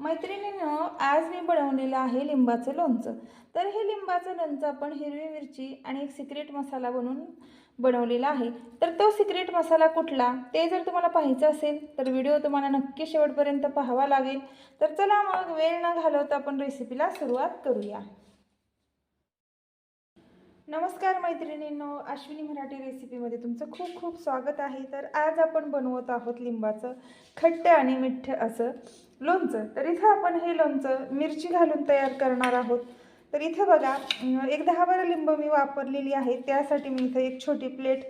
मैत्रिणीनं आज मी बनवलेलं आहे लिंबाचं लोणचं. तर हे लिंबाचं लोणचं आपण हिरवी मिरची आणि एक सिक्रेट मसाला बनवून बनवलेला आहे. तर तो सिक्रेट मसाला कुठला ते जर तुम्हाला पाहायचं असेल तर व्हिडिओ तुम्हाला नक्की शेवटपर्यंत पाहावा लागेल. तर चला मग वेळ न घालवता आपण रेसिपीला सुरुवात करूया. नमस्कार मैत्रिणींनो अश्विनी मराठी रेसिपीमध्ये तुमचं खूप खूप स्वागत आहे. तर आज आपण बनवत आहोत लिंबाचं खट्ट आणि मिठ्ठ असं लोणचं. तर इथं आपण हे लोणचं मिरची घालून तयार करणार आहोत. तर इथं बघा एक दहा बारा लिंब मी वापरलेली आहे. त्यासाठी मी इथं एक छोटी प्लेट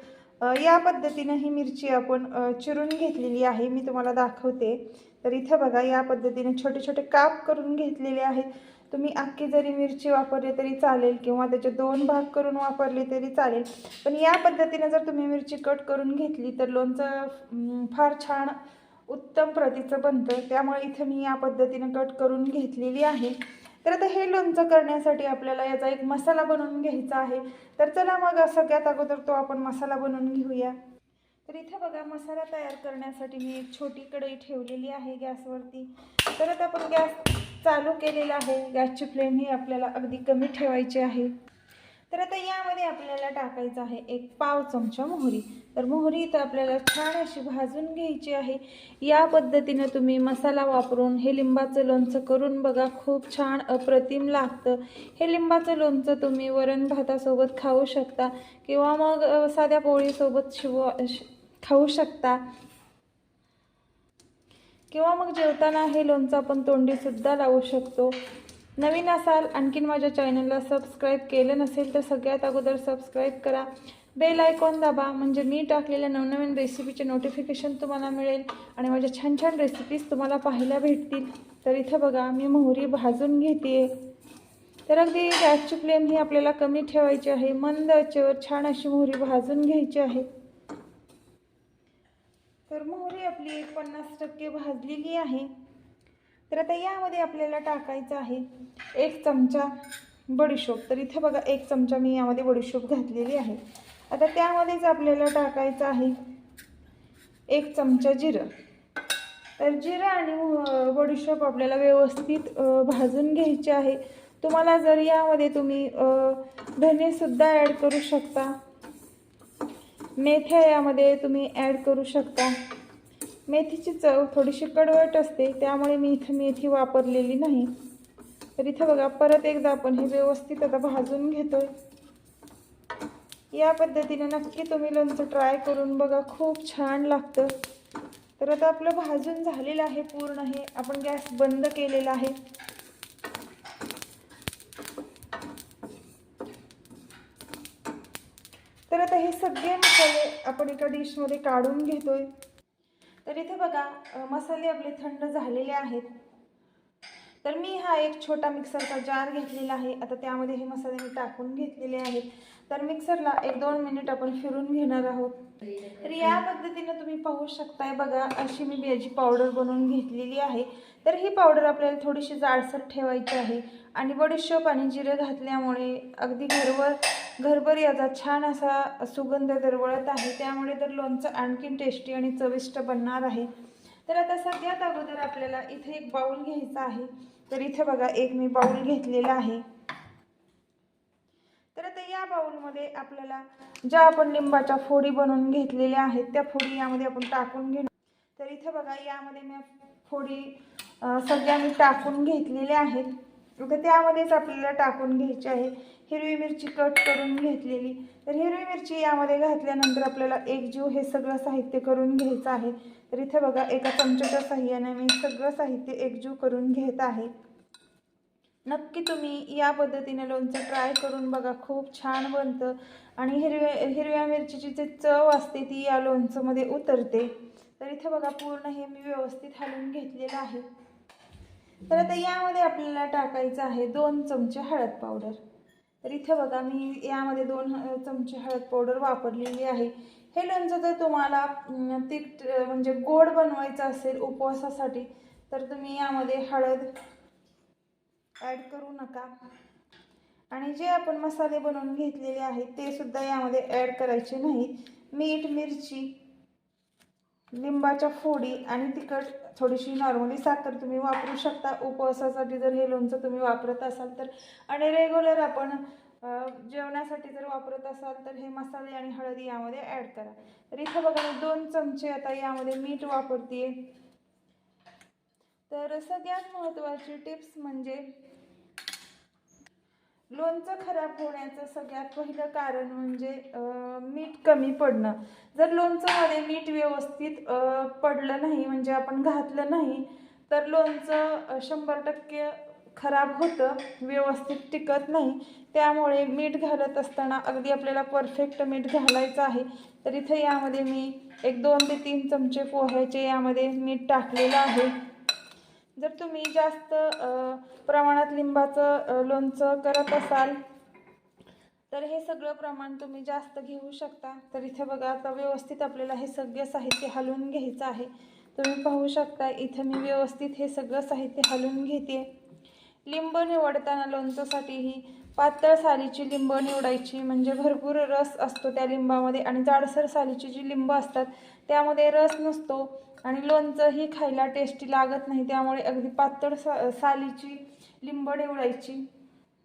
या पद्धतीनं ही मिरची आपण चिरून घेतलेली आहे. मी तुम्हाला दाखवते. तर इथं बघा या पद्धतीने छोटे छोटे काप करून घेतलेले आहेत. तुम्ही अख्खी जरी मिरची वापरली तरी चालेल किंवा त्याचे दोन भाग करून वापरले तरी चालेल. पण या पद्धतीने जर तुम्ही मिरची कट करून घेतली तर लोणचं फार छान उत्तम प्रतीचं बनतं. त्यामुळे इथं मी या पद्धतीने कट करून घेतलेली आहे. तर आता हे लोणचं करण्यासाठी आपल्याला याचा एक मसाला बनवून घ्यायचा आहे. तर चला मग सगळ्यात अगोदर तो आपण मसाला बनवून घेऊया. तर इथे बघा मसाला तयार करण्यासाठी मी एक छोटी कढई ठेवलेली आहे गॅसवरती. तर आता आपण गॅस चालू केलेला आहे. गॅसची फ्लेम ही आपल्याला अगदी कमी ठेवायची आहे. तर आता यामध्ये आपल्याला टाकायचं आहे एक पाव चमचा मोहरी. तर मोहरी तर आपल्याला छान अशी भाजून घ्यायची आहे. या पद्धतीनं तुम्ही मसाला वापरून हे लिंबाचं लोणचं करून बघा खूप छान अप्रतिम लागतं. हे लिंबाचं लोणचं तुम्ही वरण भातासोबत खाऊ शकता किंवा मग साध्या पोळीसोबत शिव खाऊ शकता. किंवा मग जेवताना हे लोणचं आपण तोंडीसुद्धा लावू शकतो. नवीन असाल आणखीन माझ्या चॅनलला सबस्क्राईब केलं नसेल तर सगळ्यात अगोदर सबस्क्राईब करा. बेल आयकॉन दाबा म्हणजे मी टाकलेल्या नवनवीन रेसिपीचे नोटिफिकेशन तुम्हाला मिळेल आणि माझ्या छान छान रेसिपीज तुम्हाला पाहायला भेटतील. तर इथं बघा मी मोहरी भाजून घेते तर अगदी गॅसची फ्लेम ही आपल्याला कमी ठेवायची आहे. मंद आचेवर छान अशी मोहरी भाजून घ्यायची आहे. तर मोहरी आपली एक पन्नास टक्के भाजलेली आहे. तर आता यामध्ये आपल्याला टाकायचं आहे एक चमचा बडीशोप. तर इथे बघा एक चमचा मी यामध्ये बडीशोप घातलेली आहे. आता त्यामध्येच आपल्याला टाकायचं आहे एक चमचा जिरं. तर जिरं आणि बडीशोप आपल्याला व्यवस्थित भाजून घ्यायचे आहे. तुम्हाला जर यामध्ये तुम्ही धनेसुद्धा ॲड करू शकता. मेथ्या यामध्ये तुम्ही ॲड करू शकता. मेथीची चव थोडीशी कडवट असते त्यामुळे मी इथं मेथी वापरलेली नाही. तर इथं बघा परत एकदा आपण हे व्यवस्थित आता भाजून घेतोय. या पद्धतीने नक्की तुम्ही लोणचं ट्राय करून बघा खूप छान लागतं. तर आता आपलं भाजून झालेलं आहे पूर्ण हे. आपण गॅस बंद केलेला आहे. तर आता हे सगळे मसाले आपण एका डिशमध्ये काढून घेतोय. तर इथे बघा मसाले आपले थंड झालेले आहेत. तर मी हा एक छोटा मिक्सरचा जार घेतलेला आहे. आता त्यामध्ये हे मसाले मी टाकून घेतलेले आहेत. तर मिक्सरला एक दोन मिनिट आपण फिरून घेणार आहोत. तर या पद्धतीनं तुम्ही पाहू शकताय बघा अशी मी याची पावडर बनवून घेतलेली आहे. तर ही पावडर आपल्याला थोडीशी जाडसर ठेवायची आहे. आणि बडीशोप आणि जिरं घातल्यामुळे अगदी घरवर घरभर याचा छान असा सुगंध दरवळत आहे. त्यामुळे तर लोणचं आणखीन टेस्टी आणि चविष्ट बनणार आहे. तर आता सगळ्यात अगोदर आपल्याला इथे एक बाऊल घ्यायचा आहे. तर इथे बघा एक मी बाऊल घेतलेला आहे. यामध्ये आपल्याला ज्या आपण लिंबाच्या फोडी बनवून घेतलेल्या आहेत त्या फोडी यामध्ये आपण टाकून घेणार. तर इथे बघा यामध्ये मी फोडी सगळ्या मी टाकून घेतलेल्या आहेत. तर त्यामध्येच आपल्याला टाकून घ्यायची आहे हिरवी मिरची कट करून घेतलेली. तर हिरवी मिरची यामध्ये घातल्यानंतर आपल्याला एक जीव हे सगळं साहित्य करून घ्यायचं आहे. तर इथे बघा एका चमच्याच्या साह्याने मी सगळं साहित्य एकजीव करून घेत आहे. नक्की तुम्ही या पद्धतीने लोणचं ट्राय करून बघा. खूप छान बनतं. आणि हिरव्या हिरव्या मिरचीची जी चव असते ती या लोणचंमध्ये उतरते. तर इथं बघा पूर्ण हे मी व्यवस्थित हलवून घेतलेलं आहे. तर आता यामध्ये आपल्याला टाकायचं आहे दोन चमचे हळद पावडर. तर इथे बघा मी यामध्ये दोन चमचे हळद पावडर वापरलेली आहे. हे लोणचं जर तुम्हाला तिखट म्हणजे गोड बनवायचं असेल उपवासासाठी तर तुम्ही यामध्ये हळद ॲड करू नका. आणि जे आपण मसाले बनवून घेतलेले आहेत ते सुद्धा यामध्ये ॲड करायचे नाहीत मीठ मिरची लिंबाच्या फोडी आणि तिखट थोडीशी नॉर्मली साखर तुम्ही वापरू शकता. उपवासासाठी जर हे लोणचं तुम्ही वापरत असाल तर. आणि रेग्युलर आपण जेवणासाठी जर वापरत असाल तर हे मसाले आणि हळदी यामध्ये ॲड करा. तर इथं बघा मी दोन चमचे आता यामध्ये मीठ वापरते तर सगळ्यात महत्त्वाची टिप्स म्हणजे लोणचं खराब होण्याचं सगळ्यात पहिलं कारण म्हणजे मीठ कमी पडणं. जर लोणचंमध्ये मीठ व्यवस्थित पडलं नाही म्हणजे आपण घातलं नाही तर लोणचं शंभर टक्के खराब होतं व्यवस्थित टिकत नाही. त्यामुळे मीठ घालत असताना अगदी आपल्याला परफेक्ट मीठ घालायचं आहे. तर इथे यामध्ये मी एक दोन ते तीन चमचे पोह्याचे यामध्ये मीठ टाकलेलं आहे. जर तुम्ही जास्त प्रमाणात लिंबाचं लोणचं करत असाल तर हे सगळं प्रमाण तुम्ही जास्त घेऊ शकता. तर इथे बघा आता व्यवस्थित आपल्याला हे सगळं साहित्य हलवून घ्यायचं आहे. तुम्ही पाहू शकता इथं मी व्यवस्थित हे सगळं साहित्य हलवून घेते. लिंब निवडताना लोणच्यासाठी ही पातळ सालीची लिंब निवडायची. म्हणजे भरपूर रस असतो त्या लिंबामध्ये आणि जाडसर सालीची जी लिंब असतात त्यामध्ये रस नसतो. आणि लोणचंही खायला टेस्टी लागत नाही त्यामुळे अगदी पातळ सा सालीची लिंब निवडायची.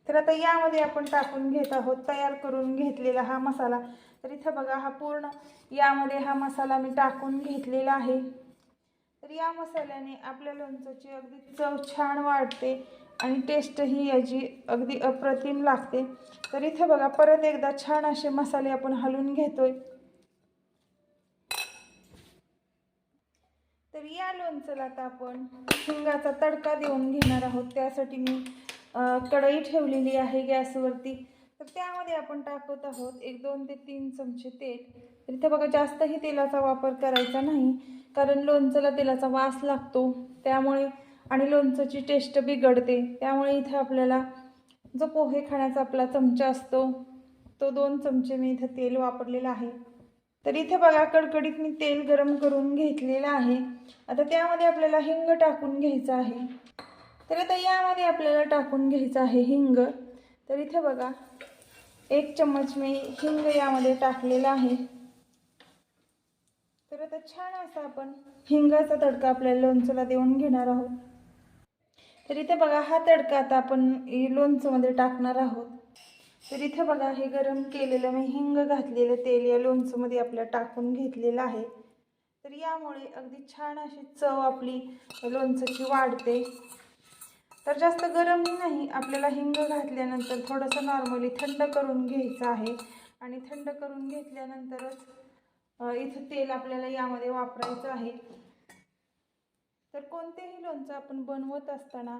तर आता यामध्ये आपण टाकून घेत आहोत तयार करून घेतलेला हा मसाला. तर इथं बघा हा पूर्ण यामध्ये हा मसाला मी टाकून घेतलेला आहे. तर या मसाल्याने आपल्या लोणचंची अगदी चव छान वाढते आणि टेस्टही याची अगदी अप्रतिम लागते. तर इथं बघा परत एकदा छान असे मसाले आपण हलवून घेतोय. तर या लोणचंला आता आपण शिंगाचा तडका देऊन घेणार आहोत. त्यासाठी मी कढई ठेवलेली आहे गॅसवरती. तर त्यामध्ये आपण टाकत आहोत एक दोन ते तीन चमचे तेल. तर इथे बघा जास्तही तेलाचा वापर करायचा नाही कारण लोणचंला तेलाचा वास लागतो. त्यामुळे आणि लोणचंची टेस्ट बिघडते. त्यामुळे इथे आपल्याला जो पोहे खाण्याचा आपला चमचा असतो तो दोन चमचे मी इथं तेल वापरलेलं आहे. तर इथे बघा कडकडीत मी तेल गरम करून घेतलेलं आहे. आता त्यामध्ये आपल्याला हिंग टाकून घ्यायचं आहे. तर आता यामध्ये आपल्याला टाकून घ्यायचं आहे हिंग. तर इथे बघा एक चम्मच मी हिंग यामध्ये टाकलेला आहे. तर आता छान असा आपण हिंगाचा तडका आपल्याला लोणचंला देऊन घेणार आहोत. तर इथे बघा हा तडका आता आपण लोणचंमध्ये टाकणार आहोत. तर इथे बघा हे गरम केलेलं मी हिंग घातलेलं तेल या लोणचंमध्ये आपल्या टाकून घेतलेलं आहे. तर यामुळे अगदी छान अशी चव आपली लोणचंची वाढते. तर जास्त गरम नाही आपल्याला हिंग घातल्यानंतर थोडंसं नॉर्मली थंड करून घ्यायचं आहे. आणि थंड करून घेतल्यानंतरच इथं तेल आपल्याला यामध्ये वापरायचं आहे. तर कोणतेही लोणचं आपण बनवत असताना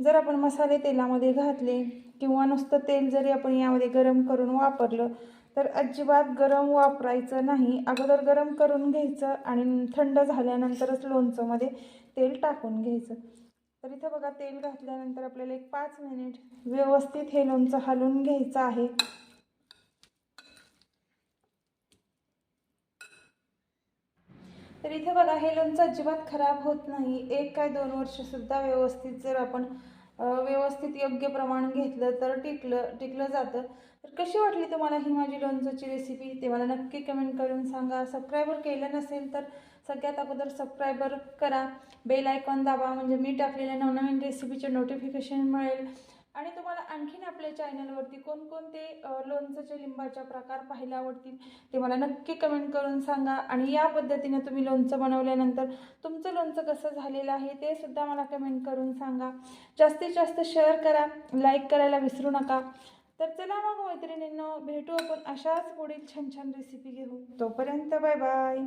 जर आपण मसाले तेलामध्ये घातले किंवा नुसतं तेल जरी आपण यामध्ये गरम करून वापरलं तर अजिबात गरम वापरायचं नाही. अगोदर गरम करून घ्यायचं आणि थंड झाल्यानंतरच लोणचंमध्ये तेल टाकून घ्यायचं. तर इथं बघा तेल घातल्यानंतर आपल्याला एक पाच मिनिट व्यवस्थित हे लोणचं हलवून घ्यायचं आहे. तर इथे बघा हे लोणचं अजिबात खराब होत नाही. एक काय दोन वर्षसुद्धा व्यवस्थित जर आपण व्यवस्थित योग्य प्रमाण घेतलं तर टिकलं टिकलं जातं. तर कशी वाटली तुम्हाला ही माझी लोणचं रेसिपी ते मला नक्की कमेंट करून सांगा. सबस्क्रायबर केलं नसेल तर सगळ्यात अगोदर सबस्क्रायबर करा. बेल आयकॉन दाबा म्हणजे मी टाकलेल्या नवनवीन रेसिपीचे नोटिफिकेशन मिळेल. आणि तुम्हाला आणखीन आपल्या चॅनलवरती कोणकोणते लोणचंचे लिंबाच्या प्रकार पाहायला आवडतील ते मला नक्की कमेंट करून सांगा. आणि या पद्धतीने तुम्ही लोणचं बनवल्यानंतर तुमचं लोणचं कसं झालेलं आहे ते सुद्धा मला कमेंट करून सांगा. जास्तीत जास्त शेअर करा लाईक करायला विसरू नका. तर चला मग मैत्रिणींनो भेटू आपण अशाच पुढील छान छान रेसिपी घेऊ तोपर्यंत बाय बाय